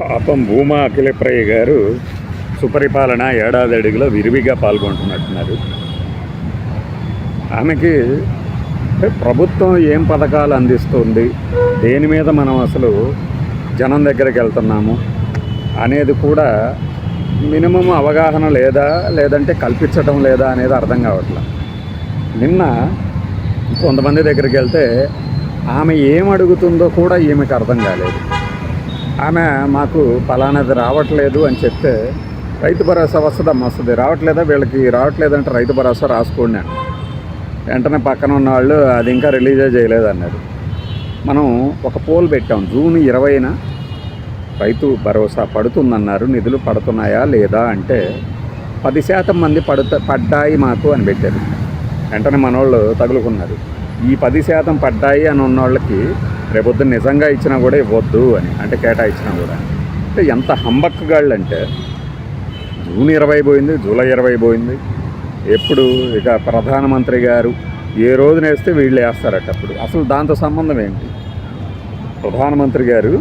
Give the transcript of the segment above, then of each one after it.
పాపం భూమా అఖిలప్రయ్య గారు సుపరిపాలన ఏడాది అడుగులో విరివిగా పాల్గొంటున్నట్టున్నారు. ఆమెకి ప్రభుత్వం ఏం పథకాలు అందిస్తుంది? దేని మీద మనం అసలు జనం దగ్గరికి వెళ్తున్నాము? అనేది కూడా మినిమం అవగాహన లేదా లేదంటే కల్పించడం లేదా అనేది అర్థం కావట్లేదు నిన్న కొంతమంది దగ్గరికి వెళ్తే ఆమె ఏం అడుగుతుందో కూడా ఈమెకు అర్థం కాలేదు. ఆమె మాకు ఫలానాది రావట్లేదు అని చెప్తే రైతు భరోసా వస్తుందమ్మా వస్తుంది రావట్లేదా? వీళ్ళకి రావట్లేదంటే రైతు భరోసా రాసుకోండి అండి వెంటనే పక్కన ఉన్న వాళ్ళు అది ఇంకా రిలీజే చేయలేదు అన్నారు. మనం ఒక పోల్ పెట్టాం. జూన్ ఇరవైన రైతు భరోసా పడుతుందన్నారు. నిధులు పడుతున్నాయా లేదా అంటే పది శాతం మంది పడుత పడ్డాయి మాకు అని పెట్టారు. వెంటనే మనోళ్ళు తగులుకున్నారు. ఈ పది శాతం పడ్డాయి అని ఉన్న వాళ్ళకి రేపొద్దున నిజంగా ఇచ్చినా కూడా ఇవ్వద్దు అని అంటే కేటాయించినా కూడా. అంటే ఎంత హంబక్కగాళ్ళు అంటే జూన్ ఇరవై పోయింది జూలై ఇరవై పోయింది. ఎప్పుడు ఇక ప్రధానమంత్రి గారు ఏ రోజున వేస్తే వీళ్ళు వేస్తారట అప్పుడు. అసలు దాంతో సంబంధం ఏంటి? ప్రధానమంత్రి గారు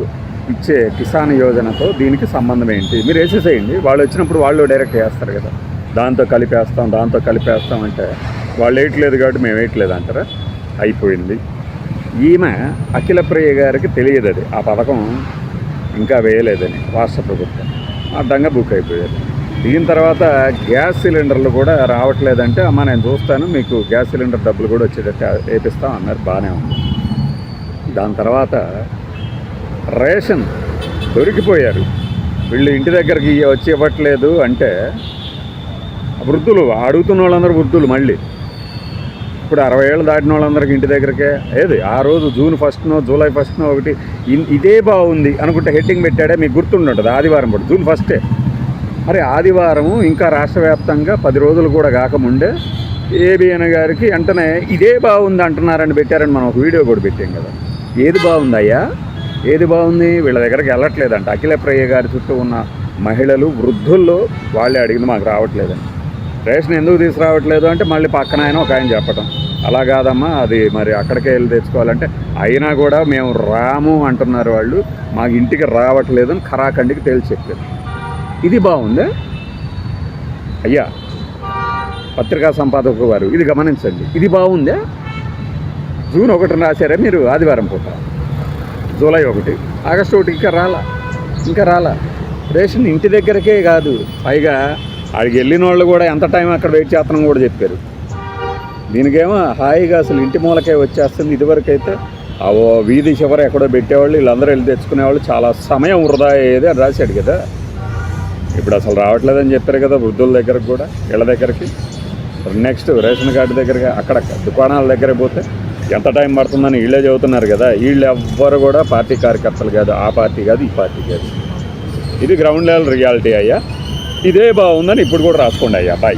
ఇచ్చే కిసాన్ యోజనతో దీనికి సంబంధం ఏంటి? మీరు వేసేసేయండి. వాళ్ళు వచ్చినప్పుడు వాళ్ళు డైరెక్ట్ వేస్తారు కదా. దాంతో కలిపేస్తాం దాంతో కలిపేస్తాం అంటే వాళ్ళు వేయట్లేదు కాబట్టి మేము వేయట్లేదు అంటారా? అయిపోయింది. ఈమె అఖిలప్రియ గారికి తెలియదు అది. ఆ పథకం ఇంకా వేయలేదని రాష్ట్ర ప్రభుత్వం. అడ్డంగా బుక్ అయిపోయారు. దీని తర్వాత గ్యాస్ సిలిండర్లు కూడా రావట్లేదంటే అమ్మ నేను చూస్తాను మీకు గ్యాస్ సిలిండర్ డబ్బులు కూడా వచ్చేటట్టు వేపిస్తాం అన్నారు. బాగానే ఉంది. దాని తర్వాత రేషన్ దొరికిపోయారు. వీళ్ళు ఇంటి దగ్గరికి వచ్చి ఇవ్వట్లేదు అంటే వృద్ధులు అడుగుతున్న వాళ్ళందరూ వృద్ధులు మళ్ళీ. ఇప్పుడు అరవై ఏళ్ళు దాటిన వాళ్ళందరికీ ఇంటి దగ్గరకే. ఏది? ఆ రోజు జూన్ ఫస్ట్నో జూలై ఫస్ట్నో ఒకటి ఇదే బాగుంది అనుకుంటే హెడ్డింగ్ పెట్టాడే మీకు గుర్తుండదు ఆదివారం కూడా జూన్ ఫస్టే. మరి ఆదివారం ఇంకా రాష్ట్ర వ్యాప్తంగా పది రోజులు కూడా కాకముందే ఏబిఎన్ గారికి వెంటనే ఇదే బాగుంది అంటున్నారని పెట్టారని మనం ఒక వీడియో కూడా పెట్టాం కదా. ఏది బాగుందయ్యా ఏది బాగుంది వీళ్ళ దగ్గరికి వెళ్ళట్లేదంట. అఖిలప్రయ్య గారి చుట్టూ ఉన్న మహిళలు వృద్ధుల్లో వాళ్ళే అడిగింది మాకు రావట్లేదని. రేషన్ ఎందుకు తీసుకురావట్లేదు అంటే మళ్ళీ పక్కన ఆయన ఒక ఆయన చెప్పటం. అలా కాదమ్మా అది మరి అక్కడికే వెళ్ళి తెచ్చుకోవాలంటే అయినా కూడా మేము రాము అంటున్నారు వాళ్ళు మాకు ఇంటికి రావట్లేదు అని ఖరాఖండికి తేల్చి చెప్పారు ఇది బాగుందే? అయ్యా పత్రికా సంపాదకు వారు ఇది గమనించండి. ఇది బాగుందే? జూన్ ఒకటిని రాశారే మీరు? ఆదివారం పూట. జూలై ఒకటి. ఆగస్టు ఒకటి ఇంకా రాలా? ఇంకా రాలా? రేషన్ ఇంటి దగ్గరకే కాదు పైగా ఆడికి వెళ్ళిన వాళ్ళు కూడా ఎంత టైం అక్కడ వెయిట్ చేస్తున్నాం కూడా చెప్పారు. దీనికేమో హాయిగా అసలు ఇంటి మూలకే వచ్చేస్తుంది ఇదివరకు అయితే. ఆ ఓ వీధి చివర ఎక్కడో పెట్టేవాళ్ళు వీళ్ళందరూ వెళ్ళి తెచ్చుకునేవాళ్ళు. చాలా సమయం వృధా అయ్యేది అని రాశాడు కదా. ఇప్పుడు అసలు రావట్లేదని చెప్పారు కదా వృద్ధుల దగ్గరకు కూడా వీళ్ళ దగ్గరికి. నెక్స్ట్ రేషన్ కార్డు దగ్గరగా అక్కడ దుకాణాల దగ్గర పోతే ఎంత టైం పడుతుందని వీళ్ళే చదువుతున్నారు కదా. వీళ్ళు ఎవ్వరు కూడా పార్టీ కార్యకర్తలు కాదు ఆ పార్టీ కాదు ఈ పార్టీ కాదు. ఇది గ్రౌండ్ లెవెల్ రియాలిటీ అయ్యా. ఇదే బాగుందని ఇప్పుడు కూడా రాసుకోండి అయ్యా. బాయ్